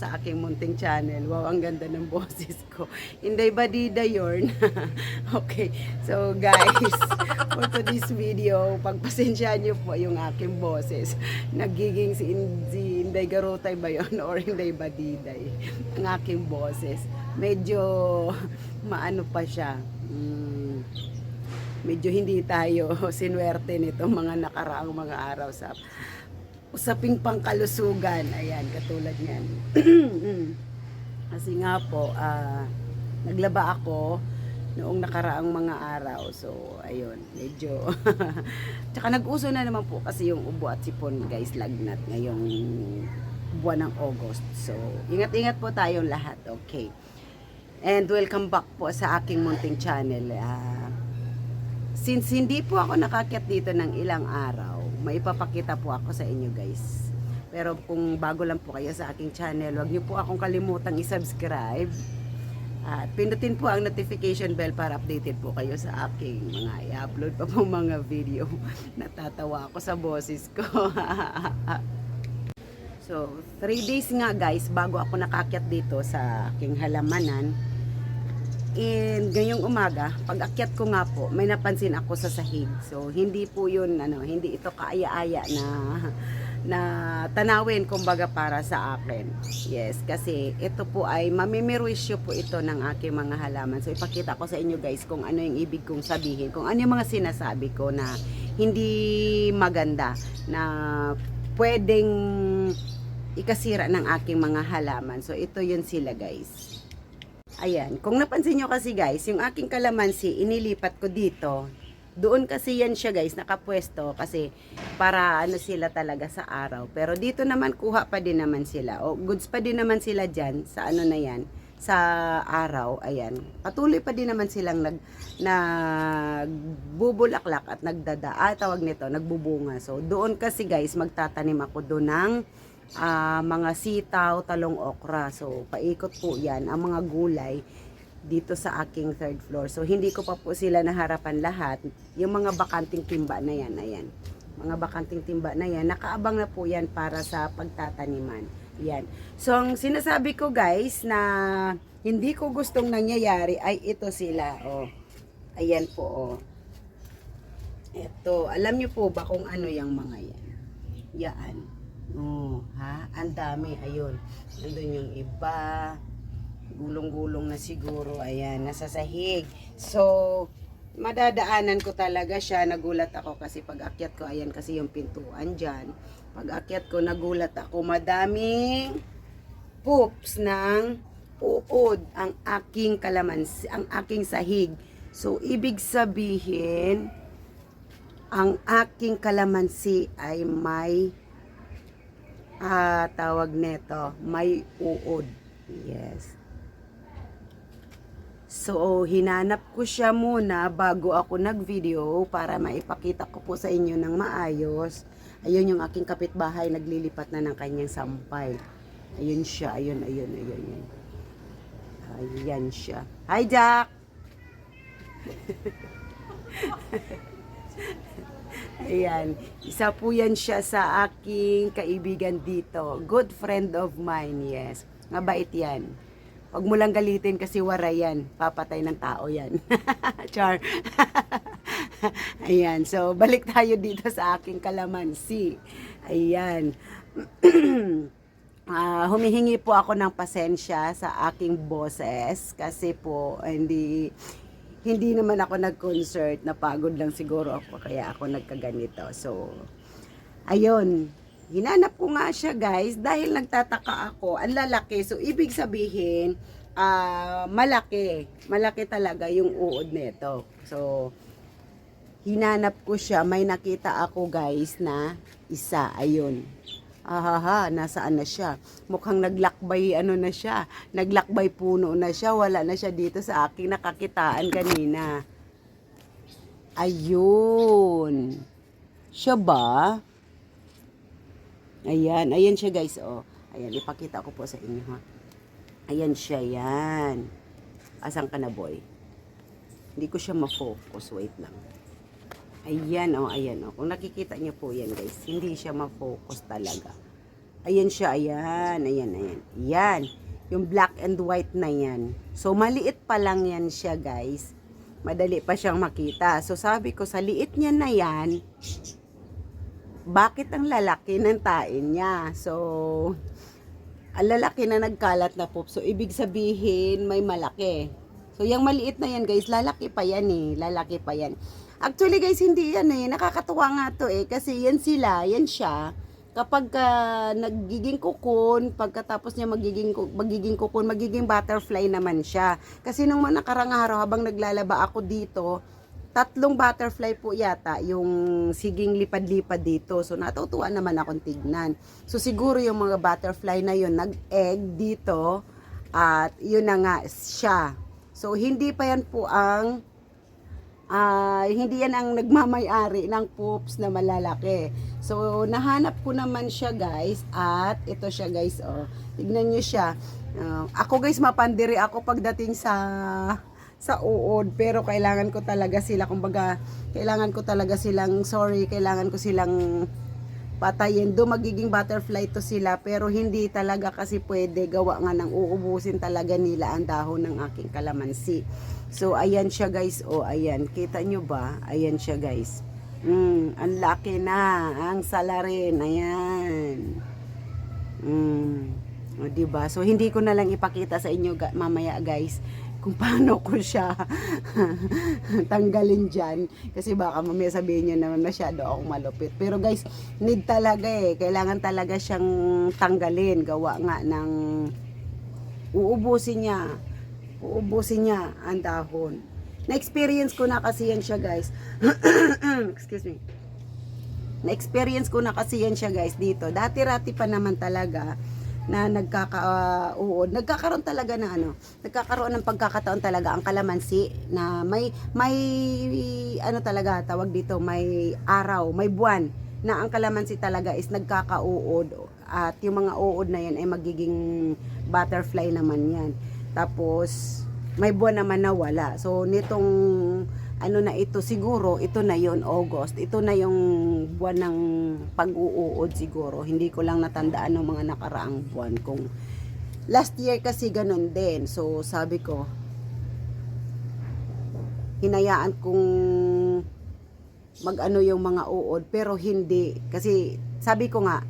sa aking munting channel. Wow, ang ganda ng boses ko. Hindi ba dida yorn? okay, so guys, for today's video, pagpasensyahan nyo po yung aking boses. Nagiging si, Inday Garutay ba yun or Inday ba diday? Ang aking boses. Medyo maano pa siya. Mm, medyo hindi tayo sinwerte nito mga nakaraang mga araw sa usaping pangkalusugan. Ayan, katulad niyan. Kasi nga po, ah, naglaba ako noong nakaraang mga araw. So, ayun, medyo... Tsaka nag-uso na naman po kasi yung ubo at sipon, guys, lagnat ngayong buwan ng August. So, ingat-ingat po tayong lahat, okay? And welcome back po sa aking munting channel. Ah, since hindi po ako nakakyat dito ng ilang araw, may ipapakita po ako sa inyo guys. Pero kung bago lang po kayo sa aking channel, wag niyo po akong kalimutang i-subscribe. At pindutin po ang notification bell para updated po kayo sa aking mga i-upload pa po mga video. Natatawa ako sa boses ko. so, 3 days nga guys bago ako nakakyat dito sa aking halamanan. And ngayong umaga, pag akyat ko nga po, may napansin ako sa sahig. So, hindi po yun, ano, hindi ito kaaya-aya na, na tanawin, kumbaga, para sa akin. Yes, kasi ito po ay mamimiruisyo po ito ng aking mga halaman. So, ipakita ko sa inyo guys kung ano yung ibig kong sabihin, kung ano yung mga sinasabi ko na hindi maganda, na pwedeng ikasira ng aking mga halaman. So, ito yun sila guys. Ayan, kung napansin nyo kasi guys, yung aking kalamansi, inilipat ko dito. Doon kasi yan siya guys, nakapwesto kasi para ano sila talaga sa araw. Pero dito naman kuha pa din naman sila. O goods pa din naman sila dyan sa ano na yan, sa araw. Ayan, patuloy pa din naman silang nag, nagbubulaklak at nagdada, ah, tawag nito, nagbubunga. So doon kasi guys, magtatanim ako doon ng ah, mga sitaw, talong okra. So, paikot po yan, ang mga gulay dito sa aking third floor. So, hindi ko pa po sila naharapan lahat. Yung mga bakanting timba na yan, ayan. Mga bakanting timba na yan, nakaabang na po yan para sa pagtataniman. Yan. So, ang sinasabi ko guys na hindi ko gustong nangyayari ay ito sila. Oh. Ayan po, oh. Ito, alam niyo po ba kung ano yung mga yan? Yan. Oh, ha? Ang dami, ayun. Nandun yung iba. Gulong-gulong na siguro. Ayan, nasa sahig. So, madadaanan ko talaga siya. Nagulat ako kasi pag akyat ko, ayan kasi yung pintuan dyan. Pag akyat ko, nagulat ako. Madaming poops ng uod ang aking kalamansi, ang aking sahig. So, ibig sabihin, ang aking kalamansi ay may ah, tawag neto, may uod. Yes. So, hinanap ko siya muna bago ako nag-video para maipakita ko po sa inyo ng maayos. Ayun yung aking kapitbahay, naglilipat na ng kanyang sampay. Ayun siya, ayun, ayun, ayun, ayun. Ayan siya. Hi, Jack! Ayan. Isa po yan siya sa aking kaibigan dito. Good friend of mine, yes. Mabait yan. Huwag mo lang galitin kasi wara yan. Papatay ng tao yan. Char. Ayan. So, balik tayo dito sa aking kalamansi. Ayan. Ah, humihingi po ako ng pasensya sa aking bosses kasi po hindi hindi naman ako nag-concert, napagod lang siguro ako kaya ako nagkaganito. So, ayun, hinanap ko nga siya guys dahil nagtataka ako, ang lalaki. So, ibig sabihin, ah, malaki, malaki talaga yung uod nito. So, hinanap ko siya, may nakita ako guys na isa, ayun. Ahaha, nasaan na siya? Mukhang naglakbay ano na siya. Naglakbay puno na siya. Wala na siya dito sa aking nakakitaan kanina. Ayun. Siya ba? Ayan, ayan siya guys, oh. Ayan, ipakita ko po sa inyo, ha. Ayan siya, yan. Asan ka na, boy? Hindi ko siya ma-focus. Wait lang. Ayan, oh, ayan, oh. Kung nakikita niyo po yan, guys, hindi siya ma-focus talaga. Ayan siya, ayan, ayan, ayan. Yan. Yung black and white na yan. So, maliit pa lang yan siya, guys. Madali pa siyang makita. So, sabi ko, sa liit niya na yan, bakit ang lalaki ng tain niya? So, ang lalaki na nagkalat na poop. So, ibig sabihin, may malaki. So, yung maliit na yan, guys, lalaki pa yan eh. Lalaki pa yan. Actually, guys, hindi yan eh. Nakakatuwa nga to eh. Kasi yan sila, yan siya. Kapag ka nagiging kukun, pagkatapos niya magiging, magiging kukun, magiging butterfly naman siya. Kasi nung nakarang araw, habang naglalaba ako dito, tatlong butterfly po yata yung siging lipad-lipad dito. So natutuwa naman akong tignan. So siguro yung mga butterfly na yun nag-egg dito at yun na nga siya. So hindi pa yan po ang ah, hindi yan ang nagmamayari ng poops na malalaki. So nahanap ko naman siya guys at ito siya guys oh. Tignan niyo siya. Ah, ako guys mapandiri ako pagdating sa sa uod pero kailangan ko talaga sila kumbaga kailangan ko talaga silang sorry kailangan ko silang patayin do magiging butterfly to sila pero hindi talaga kasi pwede. Gawa nga ng uubusin talaga nila ang dahon ng aking kalamansi. So ayan siya guys. Oh ayan. Kita nyo ba? Ayan siya guys. Mm, ang laki na. Ang salarin ayan. Mm, o, diba? So hindi ko na lang ipakita sa inyo mamaya guys kung paano ko siya tanggalin dyan. Kasi baka mamaya sabihin nyo naman masyado akong malupit. Pero guys, need talaga eh. Kailangan talaga siyang tanggalin. Gawa nga ng uubusin niya. Uubusin niya ang dahon. Na-experience ko na kasi yan siya guys. Excuse me. Na-experience ko na kasi yan siya guys dito. Dati-rati pa naman talaga na nagkaka-uod. nagkakaroon talaga ng ano, nagkakaroon ng pagkakataon talaga ang kalamansi na may may ano talaga tawag dito, may araw, may buwan na ang kalamansi talaga is nagkaka-uod at yung mga uod na yan ay magiging butterfly naman yan. Tapos may buwan naman na wala. So nitong ano na ito siguro, ito na yon August. Ito na yung buwan ng pag-uuod siguro. Hindi ko lang natandaan ng mga nakaraang buwan kung last year kasi ganun din. So sabi ko hinayaan kong mag-ano yung mga uod pero hindi kasi sabi ko nga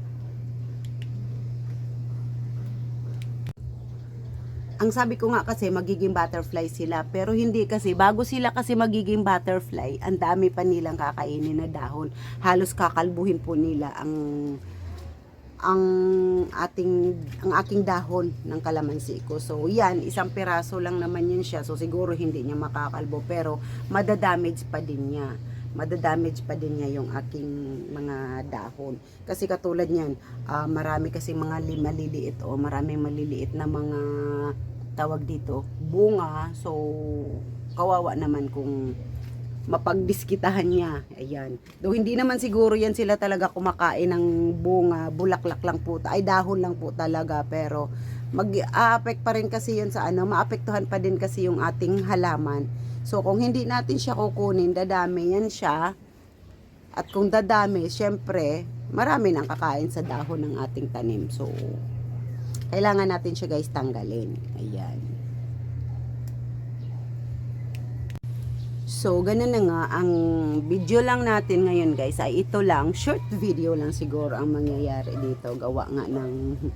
ang sabi ko nga kasi magiging butterfly sila pero hindi kasi bago sila kasi magiging butterfly ang dami pa nilang kakainin na dahon halos kakalbuhin po nila ang ang ating ang aking dahon ng kalamansi ko. So yan, isang piraso lang naman yun siya. So siguro hindi niya makakalbo pero madadamage pa din niya. Madadamage pa din niya yung aking mga dahon. Kasi katulad niyan, ah, marami kasi mga li- maliliit o maraming maliliit na mga tawag dito, bunga. So kawawa naman kung mapagdiskitahan niya. Ayan. Though hindi naman siguro yan sila talaga kumakain ng bunga, bulaklak lang po, ay dahon lang po talaga. Pero mag-a-affect pa rin kasi yun sa ano, maapektuhan pa din kasi yung ating halaman. So kung hindi natin siya kukunin, dadami yan siya. At kung dadami, syempre, marami nang kakain sa dahon ng ating tanim. So, kailangan natin siya guys tanggalin. Ayan. So, ganun na nga, ang video lang natin ngayon guys ay ito lang, short video lang siguro ang mangyayari dito. Gawa nga ng,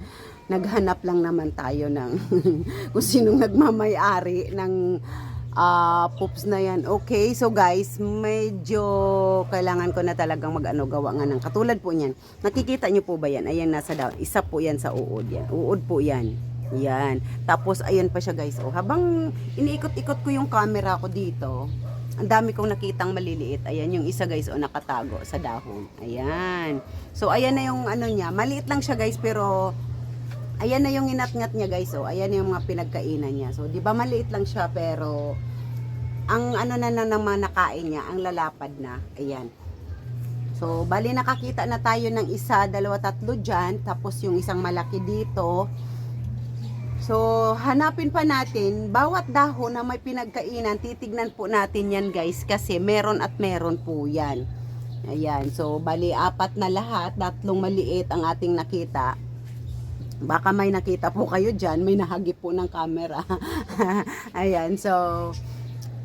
naghanap lang naman tayo ng kung sinong nagmamayari ng ah poops na yan. Okay, so guys, medyo kailangan ko na talagang mag-ano, gawa nga ng katulad po niyan. Nakikita niyo po ba yan? Ayan, nasa down. Isa po yan sa uod yan. Uod po yan. Yan. Tapos, ayan pa siya guys. Oh, habang iniikot-ikot ko yung camera ko dito, ang dami kong nakitang maliliit. Ayan yung isa guys, o nakatago sa dahon. Ayan. So, ayan na yung ano niya. Maliit lang siya guys, pero ayan na yung inat-ngat niya guys. So, ayan yung mga pinagkainan niya. So, di ba maliit lang siya, pero ang ano na na naman nakain niya, ang lalapad na. Ayan. So, bali nakakita na tayo ng isa, dalawa, tatlo dyan. Tapos yung isang malaki dito. So, hanapin pa natin, bawat dahon na may pinagkainan, titignan po natin yan guys, kasi meron at meron po yan. Ayan, so bali apat na lahat, tatlong maliit ang ating nakita. Baka may nakita po kayo dyan, may nahagip po ng camera. Ayan, so,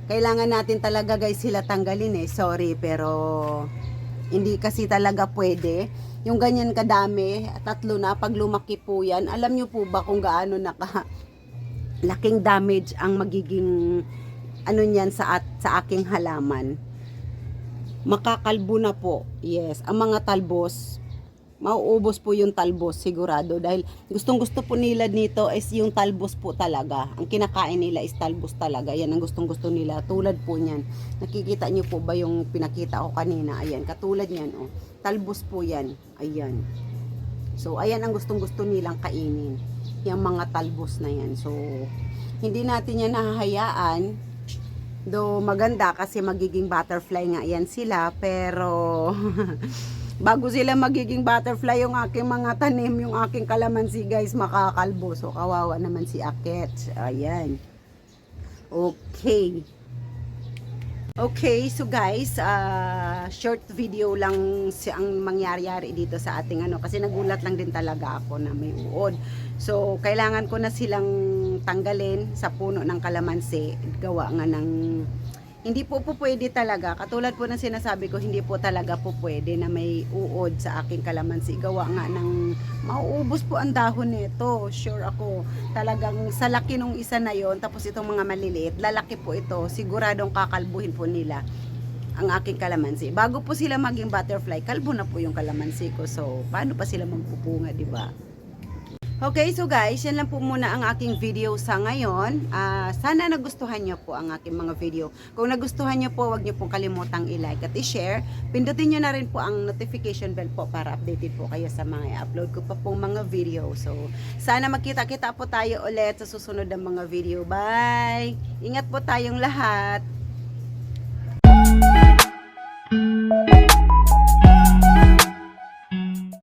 kailangan natin talaga guys sila tanggalin eh. Sorry, pero hindi kasi talaga pwede. Yung ganyan kadami, tatlo na, pag lumaki po yan, alam nyo po ba kung gaano naka laking damage ang magiging ano niyan sa at, sa aking halaman. Makakalbo na po. Yes, ang mga talbos mauubos po yung talbos sigurado. Dahil gustong gusto po nila nito is yung talbos po talaga. Ang kinakain nila is talbos talaga. Yan ang gustong gusto nila. Tulad po niyan. Nakikita niyo po ba yung pinakita ko kanina? Ayan katulad niyan oh. Talbos po yan. Ayan. So ayan ang gustong gusto nilang kainin. Yung mga talbos na yan. So hindi natin yan nahahayaan. Do maganda kasi magiging butterfly nga yan sila pero bago sila magiging butterfly yung aking mga tanim, yung aking kalamansi guys, makakalbo. So, kawawa naman si Aket. Ayan. Okay. Okay, so guys, ah, short video lang si ang mangyari-yari dito sa ating ano kasi nagulat lang din talaga ako na may uod. So, kailangan ko na silang tanggalin sa puno ng kalamansi. Gawa nga ng hindi po po pwede talaga. Katulad po ng sinasabi ko, hindi po talaga po pwede na may uod sa aking kalamansi. Gawa nga ng mauubos po ang dahon nito. Sure ako. Talagang sa laki nung isa na yon tapos itong mga maliliit, lalaki po ito. Siguradong kakalbuhin po nila ang aking kalamansi. Bago po sila maging butterfly, kalbo na po yung kalamansi ko. So, paano pa sila magpupunga, di ba? Okay, so guys, yan lang po muna ang aking video sa ngayon. Uh, sana nagustuhan nyo po ang aking mga video. Kung nagustuhan nyo po, wag nyo pong kalimutang i-like at i-share. Pindutin nyo na rin po ang notification bell po para updated po kayo sa mga i-upload ko pa pong mga video. So, sana makita-kita po tayo ulit sa susunod ng mga video. Bye! Ingat po tayong lahat! Thank.